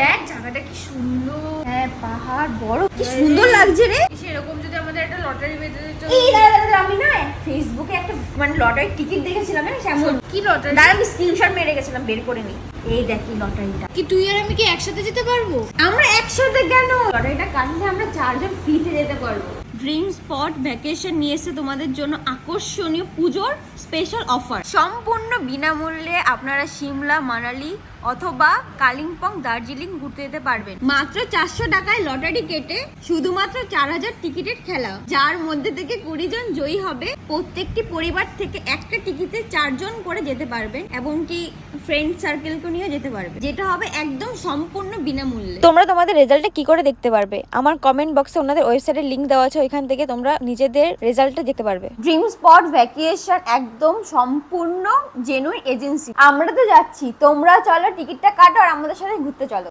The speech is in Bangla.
দেখ জায়গাটা কি সুন্দর। হ্যাঁ পাহাড় বড় কি সুন্দর লাগছে রে। সেরকম যদি আমাদের একটা লটারি বেঁধে দিত এই আমি না ফেসবুকে একটা মানে লটারির টিকিট দেখেছিলাম না সেমন কি লটারি দাঁড়া আমি স্ক্রিনশট মেরে গেছিলাম বের করে নি। এই দেখ এই লটারিটা কি তুই আর আমি কি একসাথে যেতে পারব? আমরা একসাথে কেন? লটারিটা কাটলে আমরা চারজন ফ্রিতে যেতে পারব। ড্রিম স্পট ভ্যাকেশন নিয়ে এসে তোমাদের জন্য আকর্ষণীয় পুজোর স্পেশাল অফার সম্পূর্ণ বিনামূল্যে আপনারা সিমলা মানালি অথবা কালিম্পং দার্জিলিং ঘুরতে যেতে পারবেন। মাত্র চারশো টাকায় লটারি কেটে শুধুমাত্র চার হাজার টিকিটের খেলা। যার মধ্যে থেকে কুড়ি জন জয়ী হবে। প্রত্যেকটি পরিবার থেকে একটা টিকিটে চারজন করে যেতে পারবেন এমনকি ফ্রেন্ড সার্কেলকে নিয়ে যেতে পারবে। যেটা হবে একদম সম্পূর্ণ বিনামূল্যে। তোমরা তোমাদের রেজাল্টটা কি করে দেখতে পারবে? আমার কমেন্ট বক্সে ওনাদের ওয়েবসাইটের লিঙ্ক দেওয়া আছে ওইখান থেকে তোমরা নিজেদের রেজাল্টটা দেখতে পারবে। ড্রিম স্পট ভ্যাকেশন একদম সম্পূর্ণ জেনুইন এজেন্সি আমরা তো যাচ্ছি, তোমরা চলো টিকিটটা কাটো আর আমাদের সাথে ঘুরতে চলো।